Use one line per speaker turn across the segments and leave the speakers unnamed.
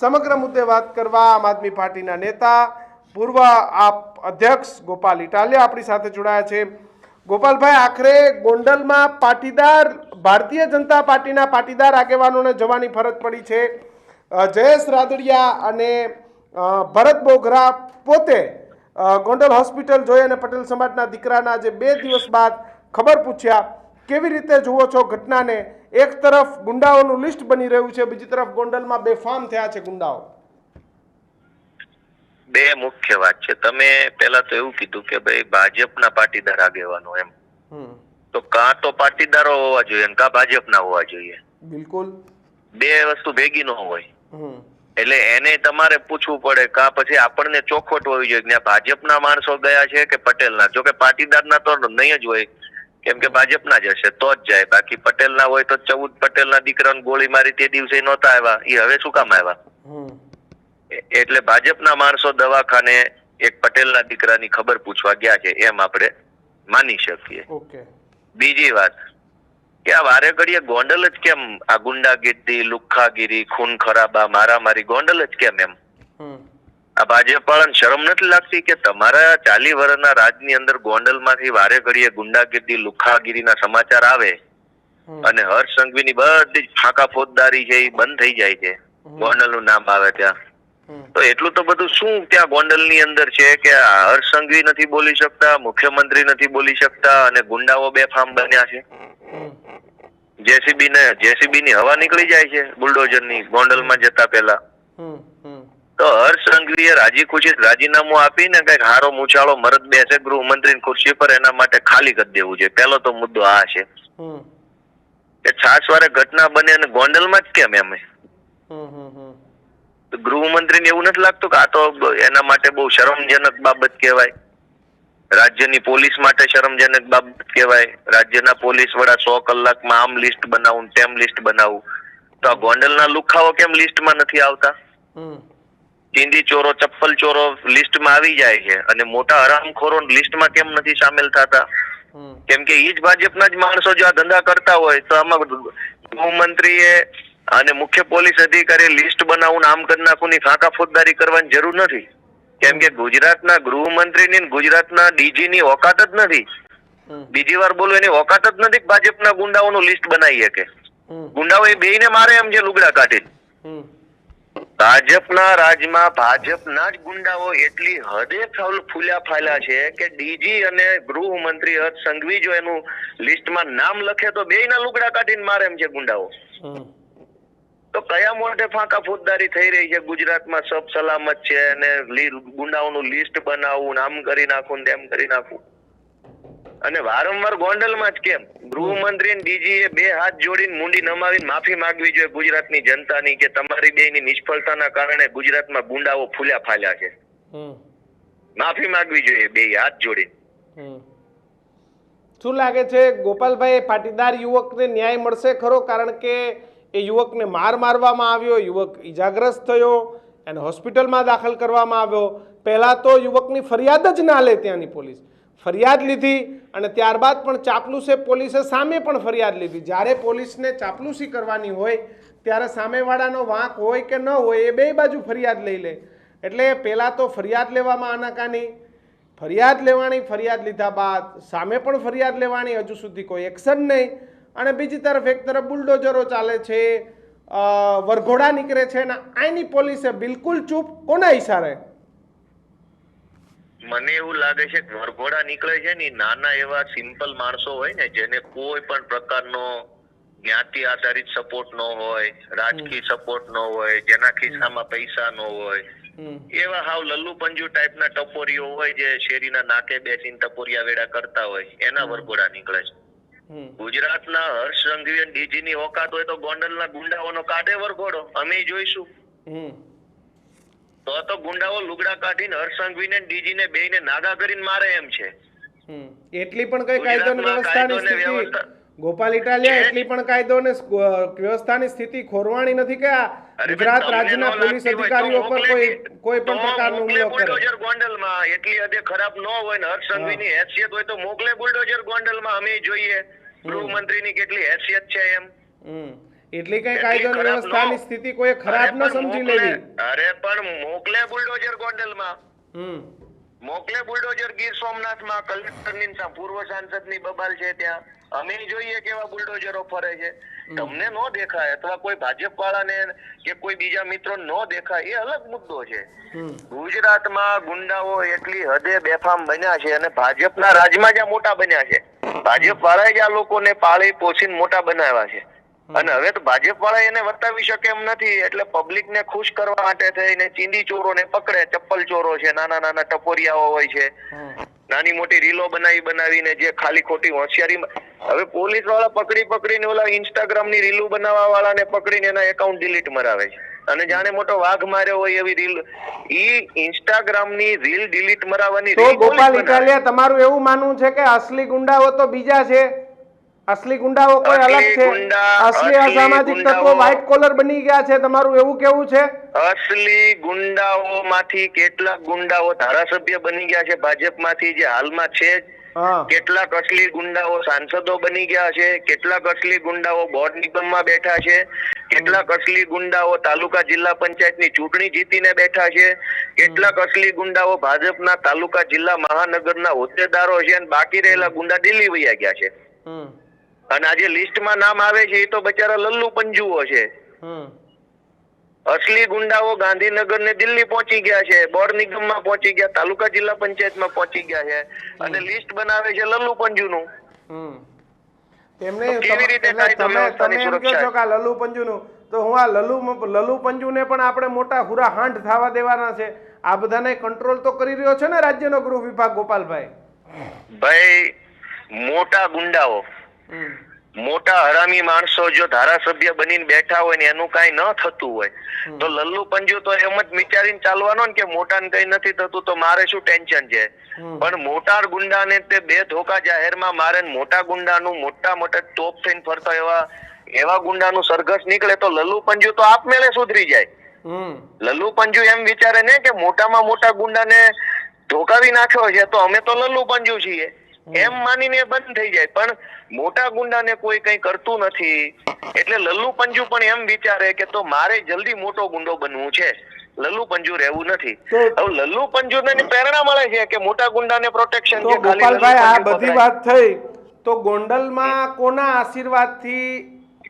સમગ્ર મુદ્દે વાત કરવા આમ આદમી પાર્ટીના નેતા, પૂર્વ આપ અધ્યક્ષ ગોપાલ ઇટાલિયા આપણી સાથે જોડાયા છે. ગોપાલભાઈ, આખરે ગોંડલમાં પાટીદાર, ભારતીય જનતા પાર્ટીના પાટીદાર આગેવાનોને જવાની ફરજ પડી છે. જયેશ રાદડિયા અને ભરત બોઘરા પોતે ગોંડલ હોસ્પિટલ જોઈ અને પટેલ સમાજના દીકરાના જે બે દિવસ બાદ ખબર પૂછ્યા, કેવી રીતે જુઓ છો ઘટનાને? એક તરફ ગુંડાઓનું લિસ્ટ બની રહ્યું છે બીજી તરફ ગોંડલમાં બેફામ થયા છે ગુંડાઓ.
બે મુખ્ય વાત છે. તમે પેલા તો એવું કીધું કે ભાઈ ભાજપના પાટીદાર આગેવાનો એમ. તો કાં તો પાટીદારો હોવા જોઈએ કાં ભાજપના હોવા જોઈએ.
બિલકુલ.
બે વસ્તુ ભેગી ન હોય. એટલે એને તમારે પૂછવું પડે કા પછી આપણને ચોખવટ હોવી જોઈએ ભાજપના માણસો ગયા છે કે પટેલના? જો કે પાટીદારના તો નહીં જ હોય. કેમ કે ભાજપના જ હશે તો જ જાય. બાકી પટેલના હોય તો ચૌદ પટેલના દીકરાને ગોળી મારી તે દિવસે નહોતા આવ્યા. એ હવે શું કામ આવ્યા? એટલે ભાજપના માણસો દવાખાને એક પટેલના દીકરાની ખબર પૂછવા ગયા છે એમ આપણે માની શકીએ. બીજી વાત કે આ વારે ઘડીએ ગોંડલ જ કેમ આ ગુંડાગીરી લુખ્ખાગીરી ખૂન ખરાબા મારામારી ગોંડલ જ કેમ એમ? આ ભાજપ વાળાને શરમ નથી લાગતી કે તમારા ચાલી વર્ષના રાજની અંદર ગોંડલમાંથી વારે ઘડીએ ગુંડાગીરી લુખ્ખાગીરીના સમાચાર આવે અને હર્ષ સંઘવીની બધી ફાંકા ફોજદારી છે એ બંધ થઈ જાય છે. ગોંડલનું નામ આવે ત્યાં. તો એટલું તો બધું શું ત્યાં ગોંડલની અંદર છે કે હર્ષ સંઘવી નથી બોલી શકતા મુખ્યમંત્રી નથી બોલી શકતા અને ગુંડાઓ બેફામ બન્યા છે? જેસીબી ને જેસીબી ની હવા નીકળી જાય છે બુલડોઝરની ગોંડલમાં જતા પહેલા.
હમ.
તો હર્ષ સંઘવીએ રાજી ખુશી રાજીનામું આપીને કંઈક હારો મૂછાળો મરદ બેસે ગૃહમંત્રી ખુરશી પર એના માટે ખાલી કરી દેવું છે પહેલો તો મુદ્દો આ છે કે છાસવારે ઘટના બને અને ગોંડલમાં જ કેમ એમ
હમ હમ હમ.
ગૃહમંત્રીને એવું નથી લાગતું કે આ તો એના માટે બહુ શરમજનક બાબત કહેવાય. રાજ્યની પોલીસ માટે શરમજનક બાબત કહેવાય. રાજ્યના પોલીસ વડા સો કલાકમાં આમ લિસ્ટ બનાવું તેમ લિસ્ટ બનાવું. તો આ ગોંડલના લુખાઓ કેમ લિસ્ટમાં નથી આવતા? ચીંદી ચોરો ચપ્પલ ચોરો લિસ્ટમાં આવી જાય છે. અને મોટા હરામખોરો લિસ્ટમાં કેમ નથી સામેલ થતા? કેમ કે ઈ જ ભાજપના જ માણસો જો આ ધંધા કરતા હોય તો આમાં ગૃહમંત્રીએ અને મુખ્ય પોલીસ અધિકારી લિસ્ટ બનાવું આમ કરી નાખું ની ફાંકા ફોજદારી કરવાની જરૂર નથી. કેમ કે ગુજરાતના ગૃહમંત્રીની ને ગુજરાતના ડીજી ની ઓકાત જ નથી. બીજી વાર બોલું એની ઓકાત જ નથી ભાજપના ગુંડાઓનું લિસ્ટ બનાવી શકે. ગુંડાઓ એ બેયને મારે એમ છે લુગડા કાઢીને. ભાજપના રાજમાં ભાજપના જ ગુંડાઓ એટલી હદે ફૂલ્યા ફાલ્યા છે કે ડીજી અને ગૃહમંત્રી હર્ષ સંઘવી જો એનું લિસ્ટમાં નામ લખે તો બેયના લુગડા કાઢીને મારે એમ છે ગુંડાઓ. તો કયા મોઢે ફાંકા ફોજદારી થઈ રહી છે? ગુજરાતમાં સબ સલામત છે અને ગુંડાઓનું લિસ્ટ બનાવવું નામ આમ કરી નાખું ને તેમ કરી નાખું. અને વારંવાર ગોંડલમાં જ કેમ? ગૃહમંત્રી ડીજી એ બે હાથ જોડીને મુંડી નમાવીને માફી માંગવી જોઈએ ગુજરાતની જનતાની કે તમારી બેની નિષ્ફળતાના કારણે ગુજરાતમાં ગુંડાઓ ફૂલ્યા ફાલ્યા છે. માફી માંગવી જોઈએ બે હાથ જોડીને.
શું લાગે છે ગોપાલભાઈ પાટીદાર યુવકને ન્યાય મળશે ખરો? કારણ કે એ યુવકને માર મારવામાં આવ્યો યુવક ઈજાગ્રસ્ત થયો એને હોસ્પિટલમાં દાખલ કરવામાં આવ્યો. પહેલાં તો યુવકની ફરિયાદ જ ના લે ત્યાંની પોલીસ. ફરિયાદ લીધી અને ત્યારબાદ પણ ચાપલુસે પોલીસે સામે પણ ફરિયાદ લીધી. જ્યારે પોલીસને ચાપલુસી કરવાની હોય, ત્યારે સામેવાળાનો વાંક હોય કે ન હોય, એ બે બાજુ ફરિયાદ લઈ લે. એટલે પહેલાં તો ફરિયાદ લેવામાં આનાકાની, ફરિયાદ લેવાની, ફરિયાદ લીધા બાદ સામે પણ ફરિયાદ લેવાની, હજુ સુધી કોઈ એક્શન નહીં. અને બીજી તરફ એક તરફ બુલડોઝરો ચાલે છે વરઘોડા નીકળે છે અને આની પોલીસે બિલકુલ ચૂપ કોના ઈશારે?
મને એવું લાગે છે કે વરઘોડા નીકળે છે ને નાના એવા સિમ્પલ માણસો હોય ને જેને કોઈ પણ પ્રકારનો જ્ઞાતિ આધારિત સપોર્ટ નો હોય રાજકીય સપોર્ટ નો હોય જેના ખિસ્સામાં પૈસા નો હોય. એવા હાવ લલ્લુ પંજુ ટાઈપના ટપોરીઓ હોય જે શેરીના નાકે બેસીને ટપોરિયા વેડા કરતા હોય એના વરઘોડા નીકળે છે. ગુજરાતના હર્ષ સંઘવી ડીજી ની ઓકાત હોય તો ગોંડલના ગુંડાઓનો કાઢે વરઘોડો અમે જોઈશું. તો તો ગુંડાઓ લુગડા કાઢીને હર્ષ સંઘવીને ડીજી ને બેયને નાગા કરીને મારે એમ છે.
એટલી પણ કઈ કાયદો વ્યવસ્થાની સ્થિતિ ગોપાલ ઇટાલિયા એટલી પણ કાયદો ને વ્યવસ્થાની સ્થિતિ ખોરવાણી નથી કે ગુજરાત રાજ્યના
ન
પોલીસ અધિકારીઓ પર કોઈ કોઈ પણ પ્રકારનો હુમલો કરે.
બુલડોઝર ગોંડલમાં. એટલી હદે ખરાબ ન હોય ને હર્ષ સંઘવીની હેસિયત હોય તો મોકલે બુલડોઝર ગોંડલમાં. અમે જોઈએ. ગૃહમંત્રીની કેટલી હેસિયત છે એમ.
હમ. એટલી કઈ કાયદો વ્યવસ્થાની સ્થિતિ કોઈ ખરાબ ન સમજી લેવી.
અરે પણ મોકલે બુલડોઝર ગોંડલમાં.
હમ.
મોકલે બુલડોઝર ગીર સોમનાથમાં કલેક્ટરની પૂર્વ સાંસદની બબાલ છે ત્યાં. અમે જોઈએ કેવા બુલડોઝરો ફરે છે. તમને નો દેખાય અથવા કોઈ ભાજપ વાળાને કે કોઈ બીજા મિત્રો નો દેખાય એ અલગ મુદ્દો છે. ગુજરાતમાં ગુંડાઓ એટલી હદે બેફામ બન્યા છે અને ભાજપના રાજમાં જ આ મોટા બન્યા છે. ભાજપ વાળાએ જ આ લોકોને પાળી પોષીને મોટા બનાવ્યા છે. અને હવે તો ભાજપ વાળા એને વટાવી શકે એમ નથી. એટલે પબ્લિક ને ખુશ કરવા માટે થઈને ચીંદી ચોરોને પકડે. ચપ્પલ ચોરો છે નાના નાના ટપોરિયાઓ હોય છે. નાની મોટી રીલો બનાવી બનાવીને જે ખાલી ખોટી હોશિયારી હવે પોલીસવાળા પકડી પકડીને ઓલા ઇન્સ્ટાગ્રામની રીલું બનાવવા વાળાને પકડીને એના એકાઉન્ટ ડિલીટ મરાવે છે. અને જાણે મોટો વાઘ માર્યો હોય એવી રીલ ઈ ઇન્સ્ટાગ્રામની રીલ ડિલીટ મરાવવાની
તો ગોપાલ ઇટાલિયા તમારું એવું માનવું છે કે અસલી ગુંડાઓ તો બીજા છે? અસલી ગુંડાઓ કોઈ અલગ છે? અસલી અસામાજિક તત્વો વ્હાઇટ કોલર બની ગયા છે તમારું એવું કેવું છે?
અસલી ગુંડાઓ માંથી કેટલાક ગુંડાઓ ધારાસભ્ય બની ગયા છે ભાજપમાંથી જે હાલમાં છે કેટલાક અસલી ગુંડાઓ સાંસદો બની ગયા છે કેટલાક અસલી ગુંડાઓ બોર્ડ નિગમમાં બેઠા છે કેટલાક અસલી ગુંડાઓ તાલુકા જિલ્લા પંચાયતની ચૂંટણી જીતીને બેઠા છે કેટલાક અસલી ગુંડાઓ ભાજપના તાલુકા જિલ્લા મહાનગરના હોદ્દેદારો છે અને બાકી રહેલા ગુંડા દિલ્હી વયા ગયા છે. અને આજે લિસ્ટમાં નામ આવે છે એ તો બચારા લલ્લુ પંજુઓ છે. અસલી ગુંડાઓ ગાંધીનગર ને દિલ્હી પહોંચી ગયા છે બોર્ડ નિગમમાં પહોંચી ગયા તાલુકા જિલ્લા પંચાયતમાં પહોંચી ગયા છે. અને લિસ્ટ બનાવે છે લલ્લુ પંજુનું.
હમ. તેમને
કેવી રીતે
તમે તમે એમ કહો છો કે આ લલ્લુ પંજુનું તો હું આ લલ્લુ લલ્લુ પંજુને પણ આપણે મોટા હુરા હાંઠ થવા દેવાના છે. આ બધાને કંટ્રોલ તો કરી રહ્યો છે ને રાજ્યનો ગૃહ વિભાગ ગોપાલભાઈ?
ભાઈ મોટા ગુંડાઓ. મોટા હરામી માણસો જો ધારાસભ્ય બનીને બેઠા હોય ને એનું કઈ ન થતું હોય તો લલ્લુ પંજુ તો એમ જ વિચારીને ચાલવાનો ને કે મોટાને કઈ નથી થતું તો મારે શું ટેન્શન છે? પણ મોટા ગુંડાને તે બે ધોકા જાહેરમાં મારે ને મોટા ગુંડાનું મોટા મોટા ટોપ થઈને ફરતા એવા એવા ગુંડાનું સરઘસ નીકળે તો લલ્લુ પંજુ તો આપમેળે સુધરી જાય. લલ્લુ પંજુ એમ વિચારે ને કે મોટામાં મોટા ગુંડાને ધોકાવી નાખ્યો છે તો અમે તો લલ્લુ પંજુ છીએ. એમ માનીને બંધ થઈ જાય. પણ મોટા ગુંડાને કોઈ કઈ કરતું નથી. એટલે લલ્લુ પંજુ પણ એમ વિચારે કે તો મારે જલ્દી મોટો ગુંડો બનવું છે. લલ્લુ પંજુ રહેવું નથી. હવે લલ્લુ પંજુને પ્રેરણા મળે છે કે મોટા ગુંડાને પ્રોટેક્શન છે
ગોપાલભાઈ આ બધી વાત થઈ. તો ગોંડલમાં કોના આશીર્વાદથી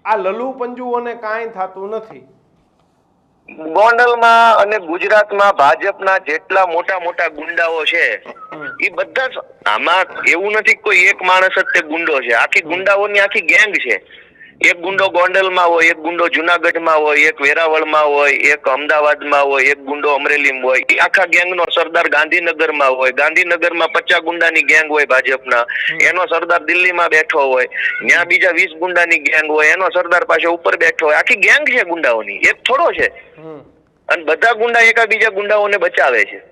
આ લલ્લુ પંજુઓને કાંઈ થતું નથી?
ગોંડલમાં અને ગુજરાતમાં ભાજપના જેટલા મોટા મોટા ગુંડાઓ છે એ બધા આમાં એવું નથી કોઈ એક માણસ જ તે ગુંડો છે. આખી ગુંડાઓની આખી ગેંગ છે. એક ગુંડો ગોંડલમાં હોય એક ગુંડો જુનાગઢમાં હોય એક વેરાવળમાં હોય એક અમદાવાદમાં હોય એક ગુંડો અમરેલીમાં હોય. એ આખા ગેંગનો સરદાર ગાંધીનગરમાં હોય. ગાંધીનગરમાં પચાસ ગુંડાની ગેંગ હોય ભાજપના. એનો સરદાર દિલ્હીમાં બેઠો હોય. ત્યાં બીજા વીસ ગુંડાની ગેંગ હોય. એનો સરદાર પાસે ઉપર બેઠો હોય. આખી ગેંગ છે ગુંડાઓની. એક થોડો છે. અને બધા ગુંડા એકા બીજા ગુંડાઓને બચાવે છે.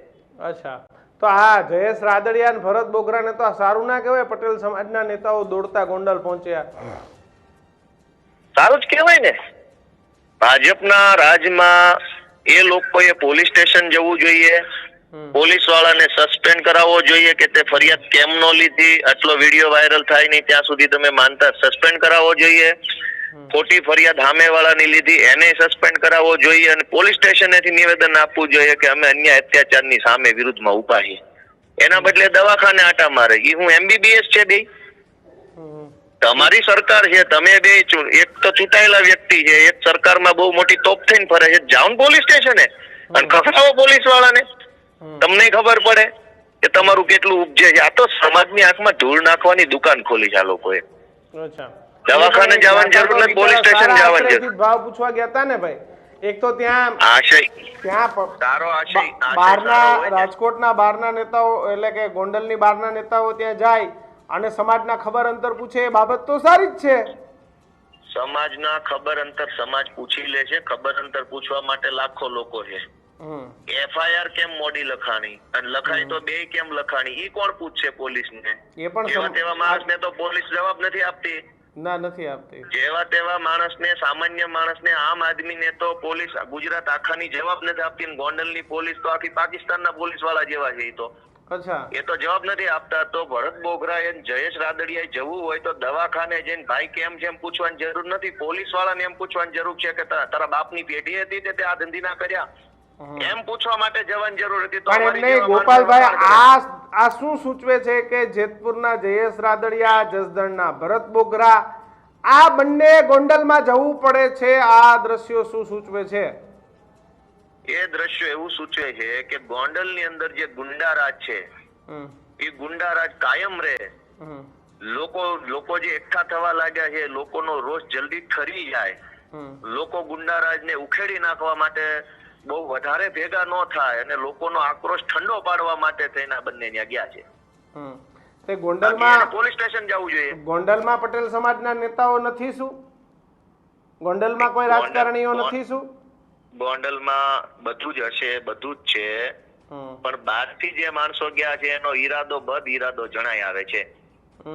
અચ્છા. તો હા જયેશ રાદડિયા ભરત બોગરાને તો સારું ના કહેવાય. પટેલ સમાજના નેતાઓ દોડતા ગોંડલ પહોંચ્યા.
સારું જ કહેવાય ને. ભાજપના રાજમાં એ લોકોએ પોલીસ સ્ટેશન જવું જોઈએ. પોલીસ વાળાને સસ્પેન્ડ કરાવવો જોઈએ કે તે ફરિયાદ કેમ ન લીધી આટલો વીડિયો વાયરલ થાય નહીં ત્યાં સુધી તમે માનતા સસ્પેન્ડ કરાવવો જોઈએ. ખોટી ફરિયાદ સામે વાળાની લીધી એને સસ્પેન્ડ કરાવવો જોઈએ અને પોલીસ સ્ટેશનેથી નિવેદન આપવું જોઈએ કે અમે અન્ય અત્યાચારની સામે વિરુદ્ધમાં ઊભા છીએ. એના બદલે દવાખાને આટા મારે એ હું એમબીબીએસ છે બે
હમ.
તમારી સરકાર છે તમે બે એક તો ચૂંટાયેલા વ્યક્તિ છે એક સરકારમાં બહુ મોટી તોપ થઈને ફરે છે જાઉન પોલીસ સ્ટેશને. અને ખખડાવો પોલીસ વાળાને તમને ખબર પડે કે તમારું કેટલું ઉપજે છે. આ તો સમાજની આંખમાં ધૂળ નાખવાની દુકાન ખોલી છે આ લોકોએ. દવાખાને જવાની જરૂર નથી, પોલીસ સ્ટેશન જવાની જરૂર.
ભાવ પૂછવા ગયા હતા ને ભાઈ. એક તો ત્યાં
આશય.
ત્યાં
તારો આશય
બહારના. રાજકોટના બહારના નેતાઓ એટલે કે ગોંડલની બહારના નેતાઓ ત્યાં જાય અને સમાજના ખબર અંતર પૂછે એ બાબત તો સારી જ છે.
સમાજના ખબર અંતર સમાજ પૂછી લે છે. ખબર અંતર પૂછવા માટે લાખો લોકો છે. એફઆઈઆર કેમ મોડી લખાણી? અને લખાઈ તો બે કેમ લખાણી? ઈ કોણ પૂછશે પોલીસને?
એ પણ
તેવા માણસ ને તો પોલીસ જવાબ નથી આપતી.
ના નથી આપતી.
જેવા તેવા માણસને સામાન્ય માણસને આમ આદમીને તો પોલીસ ગુજરાત આખાની જવાબ નથી આપતી. ને ગોંડલની પોલીસ તો આખી પાકિસ્તાનના પોલીસવાળા જેવા છે તો.
અચ્છા.
એ તો જવાબ નથી આપતા તો ભરત બોગરા અને જયેશ રાદડિયાએ જવું હોય તો દવાખાને જઈને ભાઈ કેમ છે એમ પૂછવાની જરૂર નથી. પોલીસ વાળાને એમ પૂછવાની જરૂર છે કે તારા બાપની પેઢી હતી તે આ ધંધી ના કર્યા એમ પૂછવા માટે જવાની જરૂર હતી
પણ એમ નહીં ગોપાલભાઈ આ આ શું સૂચવે છે કે જેતપુરના જયેશ રાદડિયા જસદણના ભરત બોગરા આ બંને ગોંડલમાં જવું પડે છે. આ દ્રશ્યો શું સૂચવે છે?
એ દ્રશ્ય એવું સૂચવે છે કે ગોંડલની અંદર જે ગુંડારાજ છે એ ગુંડારાજ કાયમ રહે. લોકો લોકો જે એકઠા થવા લાગ્યા છે લોકોનો રોષ જલ્દી ઠરી જાય. લોકો ગુંડારાજને ઉખેડી નાખવા માટે બહુ વધારે ભેગા ન થાય અને લોકોનો આક્રોશ ઠંડો પાડવા માટે થઈને બંને ત્યાં ગયા છે.
તે ગોંડલમાં
પોલીસ સ્ટેશન જવું જોઈએ.
ગોંડલમાં પટેલ સમાજના નેતાઓ નથી શું? ગોંડલમાં કોઈ રાજકારણીઓ નથી શું?
ગોંડલમાં બધું જ હશે બધું જ છે. પણ બહારથી જે માણસો ગયા છે એનો ઈરાદો બદ ઈરાદો જણાય આવે છે.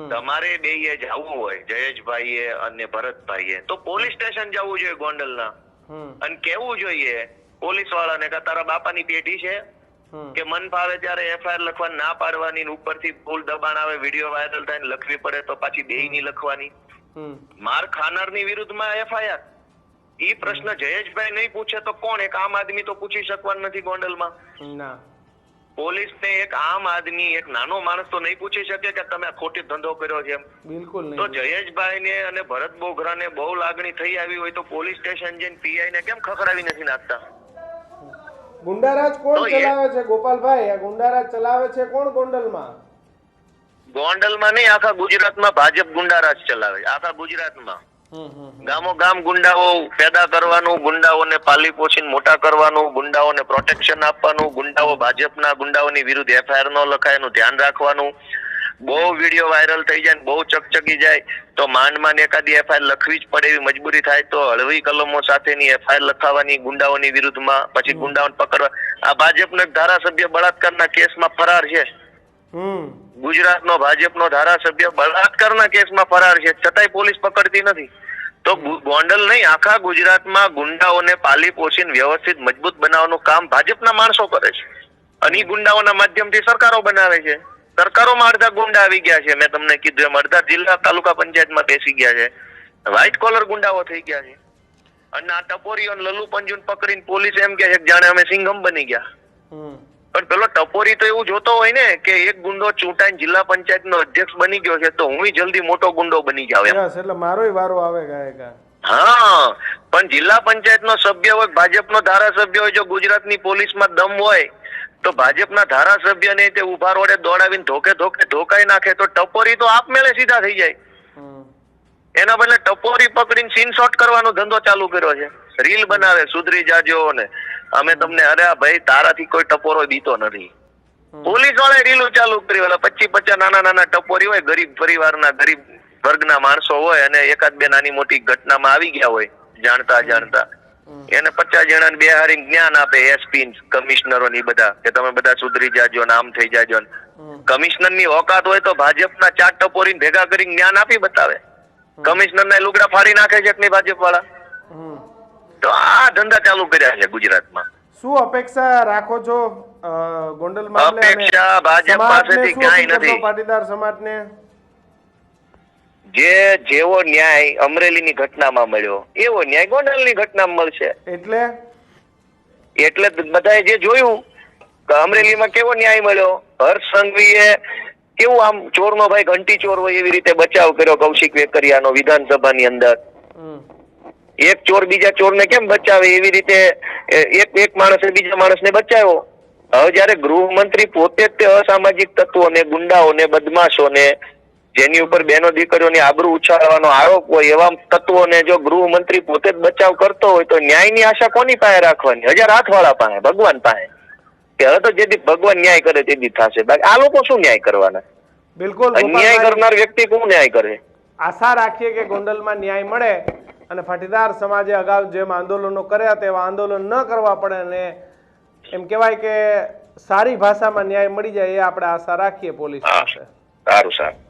તમારે
તમારે એ જવું હોય જયેશભાઈએ અને ભરતભાઈએ તો પોલીસ સ્ટેશન જવું જોઈએ ગોંડલના.
ના
અને કેવું જોઈએ પોલીસ વાળાને કે તારા બાપાની પેઢી છે? કે મન ફાવે ત્યારે એફઆઈઆર લખવાની ના પાડવાની ઉપરથી ભૂલ દબાણ આવે વીડિયો વાયરલ થાય ને લખવી પડે તો પાછી બે ની લખવાની. માર ખાનારની વિરુદ્ધમાં એફઆઈઆર ઈ પ્રશ્ન જયેશભાઈ નહીં પૂછે તો કોણ? એક આમ આદમી તો પૂછી શકવાનું નથી ગોંડલમાં.
ના.
પોલીસને એક આમ આદમી એક નાનો માણસ તો નહીં પૂછી શકે કે તમે ખોટી ધંધો કર્યો છે
બિલકુલ
તો જયેશભાઈ ને અને ભરત બોઘરાને બહુ લાગણી થઈ આવી હોય તો પોલીસ સ્ટેશન જઈને પીઆઈ ને કેમ ખખડાવી નથી નાખતા?
ગુંડારાજ કોણ ચલાવે છે? ગોપાલભાઈ આ ગુંડારાજ ચલાવે છે કોણ ગોંડલમાં?
ગોંડલમાં નહીં આખા ગુજરાતમાં ભાજપ ગુંડારાજ ચલાવે આખા ગુજરાતમાં. ગામો ગામ ગુંડાઓ પેદા કરવાનું ગુંડાઓને પાલી પોષીને મોટા કરવાનું ગુંડાઓને પ્રોટેક્શન આપવાનું ગુંડાઓ ભાજપના ગુંડાઓની વિરુદ્ધ એફઆઈઆર ન લખાય એનું ધ્યાન રાખવાનું. બહુ વીડિયો વાયરલ થઈ જાય બહુ ચકચકી જાય તો માંડ માંડ એકાદી એફઆઈઆર લખવી જ પડે એવી મજબૂરી થાય તો હળવી કલમો સાથેની એફઆઈઆર લખાવાની ગુંડાઓની વિરુદ્ધમાં પછી ગુંડાઓને પકડવા. આ ભાજપનો એક ધારાસભ્ય બળાત્કારના કેસમાં ફરાર છે. ગુજરાતનો ભાજપનો ધારાસભ્ય બળાત્કારના કેસમાં ફરાર છે. છતાંય પોલીસ પકડતી નથી. તો ગોંડલ નહીં, આખા ગુજરાતમાં ગુંડાઓને પાલી પોષીને વ્યવસ્થિત મજબૂત બનાવવાનું કામ ભાજપના માણસો કરે છે. અને ગુંડાઓના માધ્યમથી સરકારો બનાવે છે. સરકારોમાં અડધા ગુંડા આવી ગયા છે. મેં તમને કીધું એમ, અડધા જિલ્લા તાલુકા પંચાયતમાં બેસી ગયા છે. વ્હાઇટ કોલર ગુંડાઓ થઈ ગયા છે. અને આ ટપોરીઓ લલુ પંજુન પકડીને પોલીસ એમ કે છે જાણે અમે સિંઘમ બની ગયા. પણ પેલો ટપોરી તો એવું જોતો હોય ને કે એક ગુંડો ચૂંટાઈને જિલ્લા પંચાયતનો અધ્યક્ષ બની ગયો છે તો હું જલ્દી મોટો ગુંડો બની જાવ
એટલે મારો વારો આવે ગાયકા.
હા પણ જિલ્લા પંચાયતનો સભ્ય હોય ભાજપનો ધારાસભ્ય હોય જો ગુજરાતની પોલીસમાં દમ હોય તો ભાજપના ધારાસભ્યને તે ઊભા રોડે દોડાવીને ધોકે ધોકે ધોકાઈ નાખે તો ટપોરી તો આપમેળે સીધા થઈ જાય. એના બદલે ટપોરી પકડીને સીન શોટ કરવાનો ધંધો ચાલુ કર્યો છે. રીલ બનાવે સુધરી જાજો ને. અમે તમને અરે આ ભાઈ તારાથી કોઈ ટપોરો દીતો નથી. પોલીસવાળા રીલું ચાલુ કરી ઓલા પચીસ પચાસ નાના નાના ટપોરી હોય ગરીબ પરિવારના ગરીબ વર્ગના માણસો હોય અને એકાદ બે નાની મોટી ઘટનામાં આવી ગયા હોય જાણતા જાણતા એને પચાસ જણા બે હારી જ્ઞાન આપે એસપી કમિશનરો ની બધા કે તમે બધા સુધરી જાજો ને આમ થઈ જાજો કમિશનરની ઓકાત હોય તો ભાજપના ચાર ટપોરીને ભેગા કરી જ્ઞાન આપી બતાવે. કમિશનર ના લુગડા ફાડી નાખે છે કે ભાજપ વાળા તો આ ધંધા ચાલુ કર્યા છે ગુજરાતમાં.
શું અપેક્ષા રાખો છો ગોંડલ મામલે
અપેક્ષા ભાજપ પાસેથી
કરશો
નથી.
પાટીદાર સમાજને?
જે જેવો ન્યાય અમરેલીની ઘટનામાં મળ્યો એવો ન્યાય ગોંડલની ઘટનામાં મળશે.
એટલે?
એટલે બધાએ જે જોયું કે અમરેલીમાં કેવો ન્યાય મળ્યો હર્ષ સંઘવીએ કેવું આમ ચોરનો ભાઈ ઘંટી ચોર હોય એવી રીતે બચાવ કર્યો કૌશિક વેકરિયાનો વિધાનસભાની અંદર. એક ચોર બીજા ચોરને કેમ બચાવે? એવી રીતે એક એક માણસે બીજા માણસને બચાવ્યો. હવે જયારે ગૃહમંત્રી પોતે જ તે અસામાજિક તત્વોને ગુંડાઓને બદમાશોને જેની ઉપર બેનો દીકરીઓની આબરૂ ઉછાળવાનો આરોપ હોય એવા તત્વોને જો ગૃહમંત્રી પોતે જ બચાવ કરતો હોય તો ન્યાયની આશા કોની પાસે રાખવાની? હજાર હાથવાળા પાસે ભગવાન પાસે. કે હવે તો જેથી ભગવાન ન્યાય કરે તેથી થશે. બાકી આ લોકો શું ન્યાય કરવાના?
બિલકુલ ન્યાય
કરનાર વ્યક્તિ કોણ ન્યાય કરે?
આશા રાખીએ કે ગોંડલમાં ન્યાય મળે. અને પાટીદાર સમાજે અગાઉ જેમ આંદોલનો કર્યા તેવા આંદોલન ન કરવા પડે અને એમ કહેવાય કે સારી ભાષામાં ન્યાય મળી જાય એ આપણે આશા રાખીએ પોલીસ પાસે.
સારું સારું.